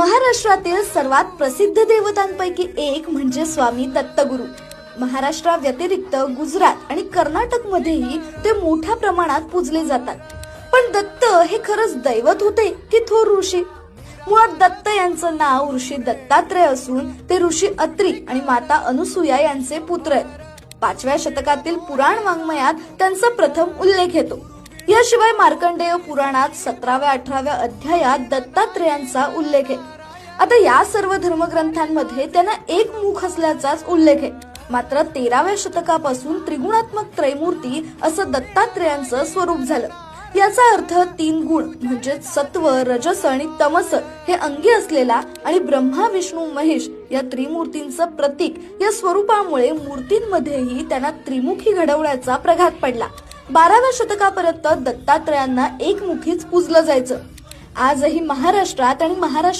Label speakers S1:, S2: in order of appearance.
S1: महाराष्ट्रातील सर्वात प्रसिद्ध देवतांपैकी एक म्हणजे स्वामी दत्तगुरु. महाराष्ट्राव्यतिरिक्त गुजरात आणि कर्नाटक मध्येही ते मोठ्या प्रमाणात पूजले जातात. पण दत्त हे खरंच दैवत होते की थोर ऋषी? मुळात दत्त यांचं नाव ऋषी दत्तात्रय असून ते ऋषी अत्री आणि माता अनुसूया यांचे पुत्र आहेत. पाचव्या शतकातील पुराण वाङ्मयात त्यांचा प्रथम उल्लेख येतो. याशिवाय मार्कंडेय पुराणात सतराव्या अठराव्या अध्यायात दत्तात्रेयांचा उल्लेख आहे. आता या सर्व धर्मग्रंथांमध्ये त्यांना एक मुख असल्याचाच उल्लेख आहे. मात्र तेराव्या शतकापासून त्रिगुणात्मक त्रैमूर्ती असं दत्तात्रेयांचं स्वरूप झालं. याचा अर्थ तीन गुण म्हणजे सत्व रजस आणि तमस हे अंगी असलेला आणि ब्रह्मा विष्णू महेश या त्रिमूर्तींचं प्रतीक या स्वरूपामुळे मूर्तींमध्येही त्यांना त्रिमुखी घडवण्याचा प्रघात पडला. बाराव्या शतकापर्यंत दत्तात्रयांना एकमुखीच पूजलं जायचं. आजही महाराष्ट्रात आणि महाराष्ट्र